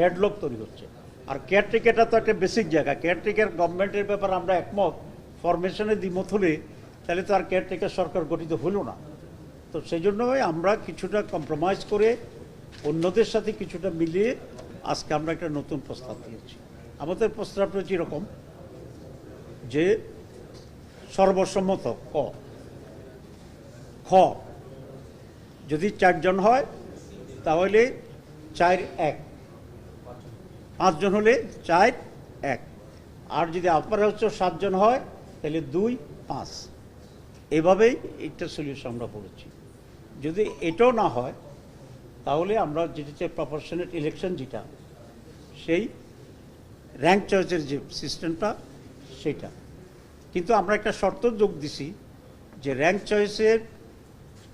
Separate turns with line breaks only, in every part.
Deadlock তৈরি হচ্ছে। আর কেয়ারটেকারটা তো একটা বেসিক জায়গা। কেয়ারটেকার গভর্নমেন্টের ব্যাপারে আমরা একমত ফরমেশনে দ্বিমত হলে তাহলে তো আর কেয়ারটেকার সরকার গঠিত হলো না। তো সেই জন্যই আমরা কিছুটা কম্প্রোমাইজ করে অন্যদের সাথে কিছুটা মিলিয়ে আজকে আমরা একটা নতুন প্রস্তাব দিয়েছি। আমাদের প্রস্তাবটা এরকম যে সর্বসম্মত ক। খ, যদি চারজন হয়, তাহলে চার এক। পাঁচজন হলে চার, এক। আর যদি আপার হচ্ছে সাতজন হয়, তাহলে দুই, পাঁচ। এভাবেই একটা সলিউশন আমরা পড়েছি যদি এটাও না হয়, তাহলে আমরা যেটা প্রপোর্শনেট ইলেকশন যেটা, সেই র্যাঙ্ক চয়েসের যে সিস্টেমটা সেটা। কিন্তু আমরা একটা শর্ত যোগ দিছি যে র্যাঙ্ক চয়েসের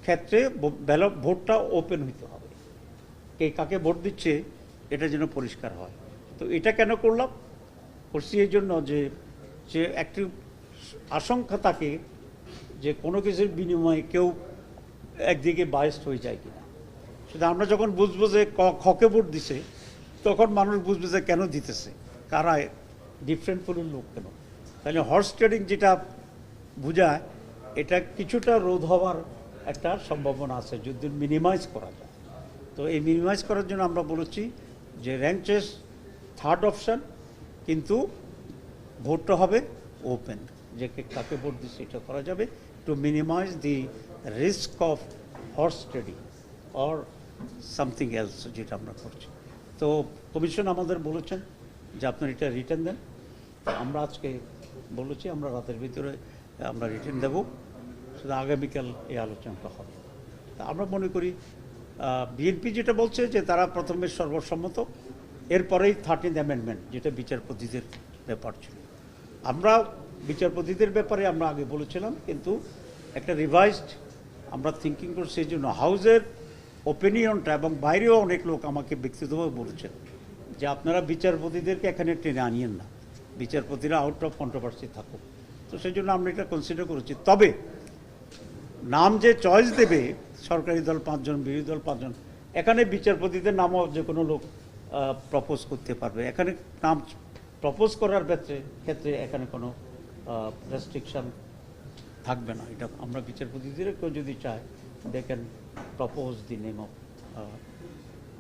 ক্ষেত্রে ভোটটা ওপেন হইতে হবে। কে কাকে ভোট দিচ্ছে, এটা যেন পরিষ্কার হয়। তো এটা কেন করলাম? করছি এই জন্য যে যে একটি আশঙ্কা থাকে যে কোনো কিছুর বিনিময়ে কেউ একদিকে বায়াস্ট হয়ে যায় কিনা। সেটা আমরা যখন বুঝব যে খকে ভোট দিছে, তখন মানুষ বুঝবে যে কেন দিতেছে, কারা ডিফারেন্ট পুলের লোক কেন। তাহলে হর্স ট্রেডিং যেটা বোঝায়, এটা কিছুটা রোধ হওয়ার একটা সম্ভাবনা আছে, যদি মিনিমাইজ করা যায়। তো এই মিনিমাইজ করার জন্য আমরা বলেছি যে র্যাঙ্ক চেস থার্ড অপশান কিন্তু ভোটটা হবে ওপেন যে কাকে ভোট দিচ্ছে এটা করা যাবে to minimise the risk of horse trading or something else যেটা আমরা করছি। তো কমিশন আমাদের বলেছেন যে আপনারা এটা রিটার্ন দেন। আমরা আজকে বলেছি, আমরা রাতের ভিতরে আমরা রিটার্ন দেব। শুধু আগামীকাল এই আলোচনাটা হবে। তা আমরা মনে করি বিএনপি যেটা বলছে যে তারা প্রথমে সর্বসম্মত এরপরেই থার্টিন অ্যামেন্ডমেন্ট যেটা বিচারপতিদের ব্যাপার ছিল। আমরা বিচারপতিদের ব্যাপারে আমরা আগে বলেছিলাম, কিন্তু একটা রিভাইজড আমরা থিঙ্কিং করছি, সেই জন্য হাউজের ওপিনিয়নটা এবং বাইরেও অনেক লোক আমাকে ব্যক্তিগতভাবে বলেছেন যে আপনারা বিচারপতিদেরকে এখানে টেনে আনিয়েন না। বিচারপতিরা আউট অফ কন্ট্রোভার্সি থাকুক। তো সেই জন্য আমরা এটা কনসিডার করেছি। তবে নাম যে চয়েস দেবে, সরকারি দল পাঁচজন, বিরোধী দল পাঁচজন, এখানে বিচারপতিদের নামও যে কোনো লোক প্রপোজ করতে পারবে। এখানে নাম প্রপোজ করার ক্ষেত্রে ক্ষেত্রে এখানে কোনো রেস্ট্রিকশন থাকবে না। এটা আমরা বিচারপতিদের কেউ যদি চায়, দেখেন প্রপোজ দি নেম অফ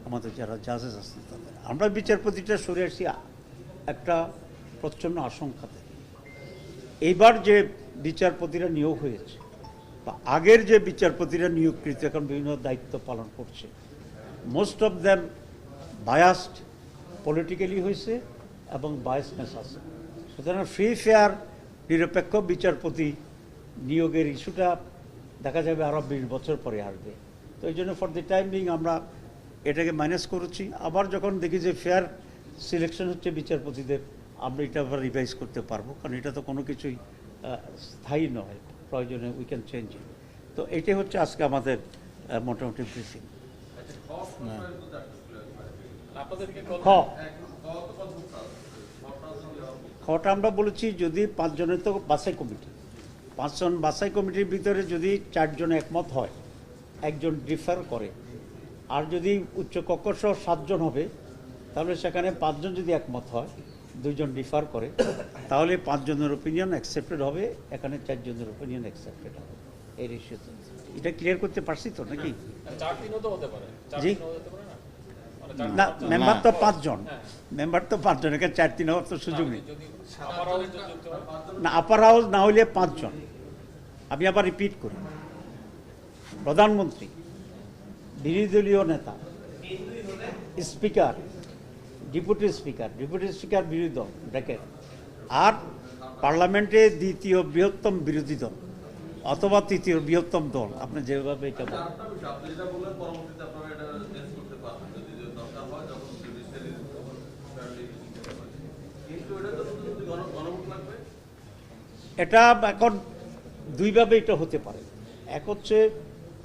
আমাদের যারা জাজেস আছেন তাদের। আমরা বিচারপতিটা সরে আসছি একটা প্রচ্ছন্ন আশঙ্কা থেকে। এইবার যে বিচারপতিরা নিয়োগ হয়েছে, বা আগের যে বিচারপতিরা নিয়োগকৃত, এখন বিভিন্ন দায়িত্ব পালন করছে most of them biased politically হয়েছে এবং বায়াসনেস আছে। সুতরাং ফ্রি ফেয়ার নিরপেক্ষ বিচারপতি নিয়োগের ইস্যুটা দেখা যাবে আরও বিশ বছর পরে আসবে। তো এই জন্য ফর দি টাইম বিং আমরা এটাকে মাইনাস করেছি। আবার যখন দেখি যে ফেয়ার সিলেকশন হচ্ছে বিচারপতিদের আমরা এটা আবার রিভাইজ করতে পারব। কারণ এটা তো কোনো কিছুই স্থায়ী নয়। প্রয়োজনে উই ক্যান চেঞ্জ ইট তো এটাই হচ্ছে আজকে আমাদের মোটামুটি ব্রিফিং খ। খটা আমরা বলেছি যদি পাঁচজনের তো বাছাই কমিটি। পাঁচজন বাসাই কমিটির ভিতরে যদি চারজন একমত হয় একজন ডিফার করে আর যদি উচ্চ কক্ষ সহ সাতজন হবে তাহলে সেখানে পাঁচজন যদি একমত হয় দুইজন ডিফার করে তাহলে পাঁচজনের ওপিনিয়ন অ্যাকসেপ্টেড হবে এখানে চারজনের ওপিনিয়ন অ্যাকসেপ্টেড হবে। এই রেশিওতে এটা ক্লিয়ার করতে পারছি তো নাকি? জি।
না
মেম্বার তো পাঁচজন। মেম্বার তো পাঁচজন, এখানে চার, তিন হওয়ার তো সুযোগ নেই। না আপার হাউস না হইলে পাঁচজন। আমি আবার রিপিট করি। প্রধানমন্ত্রী, বিরোধী দলীয় নেতা speaker deputy speaker deputy speaker বিরোধী দল ব্র্যাকেট আর পার্লামেন্টে দ্বিতীয় বৃহত্তম বিরোধী দল অথবা তৃতীয় বৃহত্তম দল, আপনি যেভাবে এটা বলেন
আরেকটা বিষয়, আপনি যেটা বললেন, পরবর্তীতে আপনারা এটা change করতে পারবেন। যদি যে দরকার হয়, যখন judiciary তখন fairly দিতে পারে। কিন্তু এটা তো যদি গণ- গণভোট লাগবে,
এটা এখন দুইভাবে এটা হতে পারে। এক হচ্ছে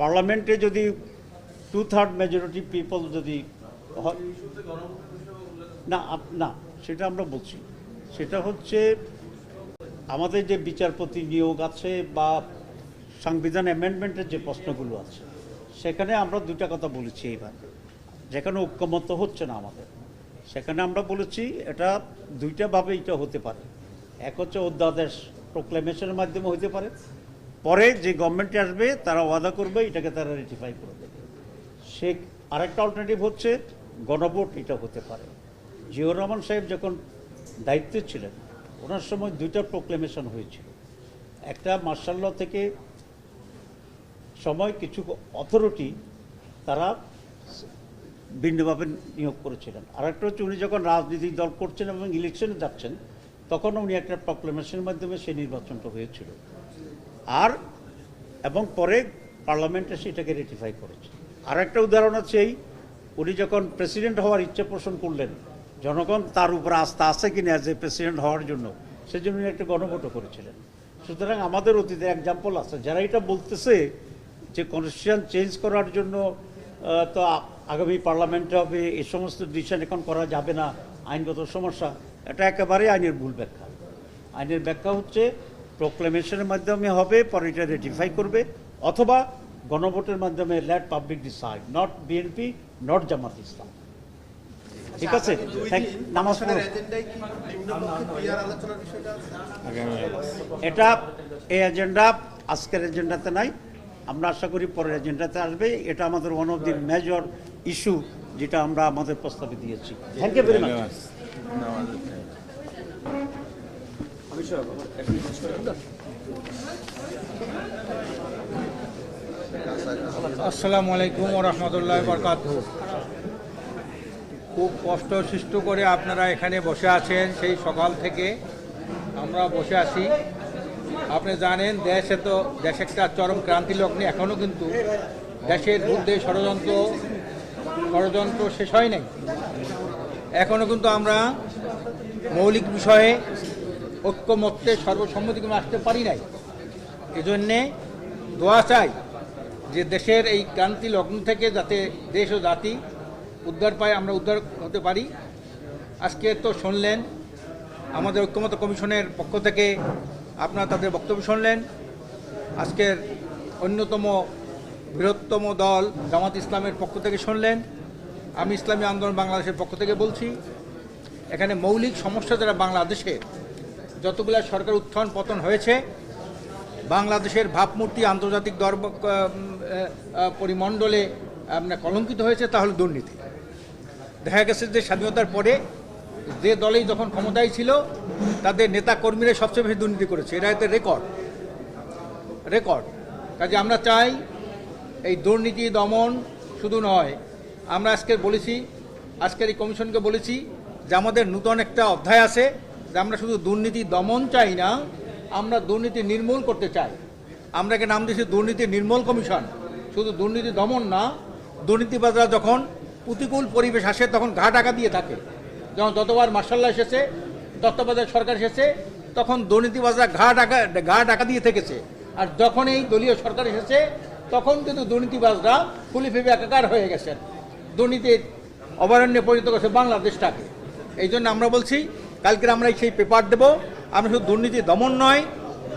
পার্লামেন্টে যদি টু থার্ড মেজরিটি পিপল যদি না না, সেটা আমরা বলছি। সেটা হচ্ছে আমাদের যে বিচারপতি নিয়োগ আছে বা সংবিধান অ্যামেন্ডমেন্টের যে প্রশ্নগুলো আছে, সেখানে আমরা দুটা কথা বলেছি এইবার। যেখানে ঐক্যমত হচ্ছে না আমাদের, সেখানে আমরা বলেছি এটা দুইটাভাবে এটা হতে পারে। এক হচ্ছে অধ্যাদেশ প্রোক্লেমেশনের মাধ্যমে হতে পারে। পরে যে গভর্নমেন্টে আসবে, তারা ওয়াদা করবে, এটাকে তারা রেটিফাই করে দেবে। সে আরেকটা অল্টারনেটিভ হচ্ছে, গণভোট এটা হতে পারে। জিয়র রহমান সাহেব যখন দায়িত্বে ছিলেন, ওনার সময় দুইটা প্রোক্লেমেশন হয়েছিল। একটা মার্শাল ল থেকে সময়, কিছু অথরিটি তারা ভিন্নভাবে নিয়োগ করেছিলেন। আরেকটা হচ্ছে, উনি যখন রাজনৈতিক দল করছেন এবং ইলেকশনে যাচ্ছেন তখন উনি একটা প্রক্লেমেশনের মাধ্যমে সেই নির্বাচনটা হয়েছিল। আর, এবং পরে পার্লামেন্টে সেটাকে রেটিফাই করেছে। আর একটা উদাহরণ আছে এই, উনি যখন প্রেসিডেন্ট হওয়ার ইচ্ছা পোষণ করলেন, জনগণ তার উপর আস্থা আছে কিনা যে প্রেসিডেন্ট হওয়ার জন্য, সেজন্য উনি একটা গণভোটও করেছিলেন। সুতরাং আমাদের অতীতে এক্সাম্পল আছে। যারা এটা বলতেছে যে কনস্টিটিউশন চেঞ্জ করার জন্য তো আগামী পার্লামেন্টে হবে এই সমস্ত ডিসিশন এখন করা যাবে না, আইনগত সমস্যা এটা একেবারে আইনের ভুল ব্যাখ্যা। আইনের ব্যাখ্যা হচ্ছে প্রোক্লেমেশনের মাধ্যমে হবে পরে এটা রেটিফাই করবে অথবা গণভোটের মাধ্যমে let public decide not BNP not Jamaat Islam. ঠিক আছে? Thank- নামাজ। এটা এই এজেন্ডা আজকের এজেন্ডাতে নাই। আমরা আশা করি পরের এজেন্ডাতে আসবে। এটা আমাদের one of the major issue যেটা আমরা আমাদের প্রস্তাবে দিয়েছি। থ্যাংক ইউ ভেরি মাচ
আসসালামু আলাইকুম রহমতুল্লাহ বরকাত খুব কষ্ট সৃষ্ট করে আপনারা এখানে বসে আছেন, সেই সকাল থেকে আমরা বসে আছি। আপনি জানেন, দেশে তো দেশ একটা চরম ক্রান্তি লগ্নে এখনও কিন্তু দেশের মধ্যে ষড়যন্ত্র ষড়যন্ত্র শেষ হয় নাই। এখনও কিন্তু আমরা মৌলিক বিষয়ে ঐক্যমত্যে সর্বসম্মতিক্রমে আসতে পারি নাই। এজন্যে দোয়া চাই যে দেশের এই ক্রান্তি লগ্ন থেকে যাতে দেশ ও জাতি উদ্ধার পায়, আমরা উদ্ধার হতে পারি। আজকে তো শুনলেন, আমাদের ঐক্যমত কমিশনের পক্ষ থেকে আপনারা তাদের বক্তব্য শুনলেন। আজকের অন্যতম বৃহত্তম দল জামাত ইসলামের পক্ষ থেকে শুনলেন। আমি ইসলামী আন্দোলন বাংলাদেশের পক্ষ থেকে বলছি, এখানে মৌলিক সমস্যা যারা বাংলাদেশে, যতগুলো সরকার উত্থান পতন হয়েছে, বাংলাদেশের ভাবমূর্তি আন্তর্জাতিক দর পরিমণ্ডলে আপনার কলঙ্কিত হয়েছে তাহলে দুর্নীতি। দেখা গেছে যে স্বাধীনতার পরে যে দলেই যখন ক্ষমতায় ছিল, তাদের নেতা কর্মীরা সবচেয়ে বেশি দুর্নীতি করেছে। এটা এতে রেকর্ড। রেকর্ড। কাজে আমরা চাই, এই দুর্নীতি দমন শুধু নয় আমরা আজকে বলেছি, আজকের এই কমিশনকে বলেছি যে আমাদের নূতন একটা অধ্যায় আছে যে আমরা শুধু দুর্নীতি দমন চাই না, আমরা দুর্নীতি নির্মূল করতে চাই। আমরা একে নাম দিয়েছি দুর্নীতি নির্মূল কমিশন। শুধু দুর্নীতি দমন না, দুর্নীতিবাজরা যখন প্রতিকূল পরিবেশ আসে, তখন ঘা টাকা দিয়ে থাকে। যেমন যতবার মার্শাল্লাহ এসেছে, তত্ত্বাবধায়ক সরকার এসেছে, তখন দুর্নীতিবাজরা ঘা টাকা ঘা টাকা দিয়ে থেকেছে। আর যখন এই দলীয় সরকার এসেছে, তখন কিন্তু দুর্নীতিবাজরা ফুলি ফেবে একাকার হয়ে গেছেন। দুর্নীতির অভয়ারণ্যে পরিণত করেছে বাংলাদেশটাকে। এই জন্য আমরা বলছি কালকে আমরা সেই পেপার দেব। আমরা শুধু দুর্নীতি দমন নয়,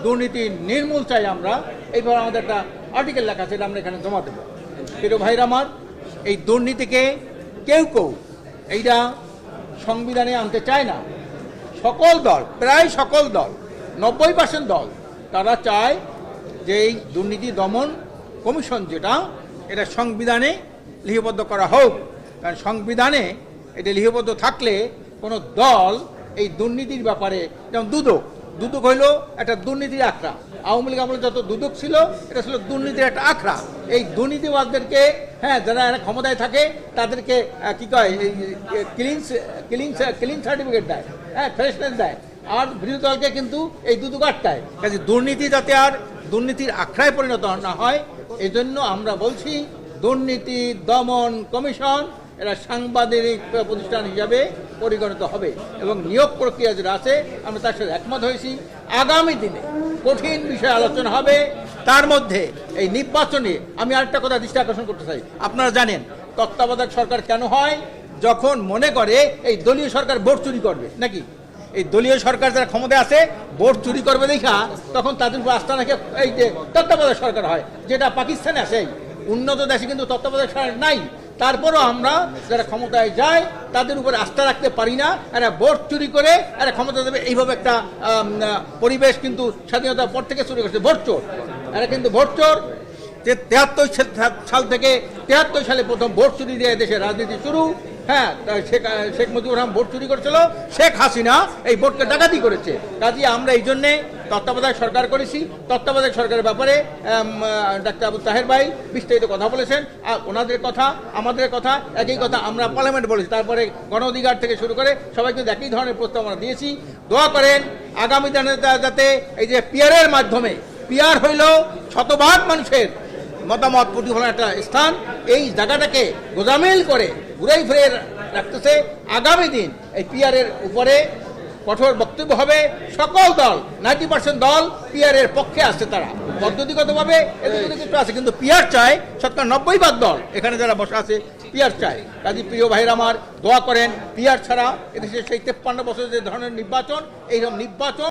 দুর্নীতি নির্মূল চাই আমরা। এইভাবে আমাদের একটা আর্টিকেল লেখা আছে আমরা এখানে জমা দেবো। প্রিয় ভাইরা আমার, এই দুর্নীতিকে কেউ কেউ এইটা সংবিধানে আনতে চায় না। সকল দল, প্রায় সকল দল, নব্বই পার্সেন্ট দল, তারা চায় যে এই দুর্নীতি দমন কমিশন যেটা, এটা সংবিধানে লিপিবদ্ধ করা হোক। কারণ সংবিধানে এটা লিপিবদ্ধ থাকলে কোনো দল এই দুর্নীতির ব্যাপারে, যেমন দুদক দুদক হইল একটা দুর্নীতির আখড়া। আওয়ামী লীগ আমলে যত দুদক ছিল, এটা ছিল দুর্নীতির একটা আখড়া। এই দুর্নীতিবাদদেরকে হ্যাঁ যারা এরা ক্ষমতায় থাকে, তাদেরকে কি কয় ক্লিন ক্লিন ক্লিন সার্টিফিকেট দেয় হ্যাঁ ফ্রেশনেস দেয়। আর বিরোধী দলকে কিন্তু এই দুদক আটকায়। কাজে দুর্নীতি যাতে আর দুর্নীতির আখড়ায় পরিণত না হয় এই জন্য আমরা বলছি দুর্নীতি, দমন কমিশন, এরা সাংবাদিক প্রতিষ্ঠান হিসাবে পরিগণিত হবে এবং নিয়োগ প্রক্রিয়া যেটা আছে, আমরা তার সাথে একমত হয়েছি। আগামী দিনে কঠিন বিষয়ে আলোচনা হবে। তার মধ্যে এই নির্বাচনে আমি আরেকটা কথা দৃষ্টি আকর্ষণ করতে চাই। আপনারা জানেন, তত্ত্বাবধায়ক সরকার কেন হয়? যখন মনে করে এই দলীয় সরকার ভোট চুরি করবে, নাকি? এই দলীয় সরকার যারা ক্ষমতায় আছে, ভোট চুরি করবে দেখা, তখন তাদের উপর আস্থা রেখে এই যে তত্ত্বাবধায়ক সরকার হয়, যেটা পাকিস্তানে আছে উন্নত দেশে কিন্তু তত্ত্বাবধায়ক সরকার নাই। তারপরও আমরা যারা ক্ষমতায় যায় তাদের উপরে আস্থা রাখতে পারি না। এরা ভোট চুরি করে এরা ক্ষমতা দেবে, এইভাবে একটা পরিবেশ কিন্তু স্বাধীনতার পর থেকে শুরু করেছে ভোট চোর। এরা কিন্তু ভোট চোর। যে তেহাত্তর সাল থেকে তেহাত্তর সালে প্রথম ভোট চুরি দিয়ে দেশের রাজনীতি শুরু। হ্যাঁ শেখ শেখ মুজিবুর রহমান ভোট চুরি করেছিল, শেখ হাসিনা এই ভোটকে ডাকাতি করেছে। কাজে আমরা এই জন্যে তত্ত্বাবধায়ক সরকার করেছি। তত্ত্বাবধায়ক সরকারের ব্যাপারে ডাক্তার আবু তাহের ভাই বিস্তারিত কথা বলেছেন। আর ওনাদের কথা, আমাদের কথা, একই কথা আমরা পার্লামেন্ট বলেছি। তারপরে গণ অধিকার থেকে শুরু করে সবাই কিন্তু একই ধরনের প্রস্তাব আমরা দিয়েছি। দোয়া করেন, আগামী দিনে যাতে এই যে পিয়ারের মাধ্যমে পিয়ার হইল শতভাগ মানুষের মতামত প্রতিফলন একটা স্থান, এই জায়গাটাকে গোজামিল করে ঘুরাই ফিরে রাখতেছে আগামী দিন। এই পিয়ারের উপরে কঠোর বক্তব্য হবে। সকল দল, নাইনটি পার্সেন্ট দল পিয়ারের পক্ষে আসছে তারা। পদ্ধতিগতভাবে কিছু আছে, কিন্তু পিয়ার চায় শতকরা নব্বই ভাগ দল। এখানে যারা বসে আছে পিয়ার চায়। কাজী প্রিয় ভাইরা আমার দোয়া করেন পিয়ার ছাড়া এদেশে সেই তেপ্পান্ন বছরের যে ধরনের নির্বাচন, এইরকম নির্বাচন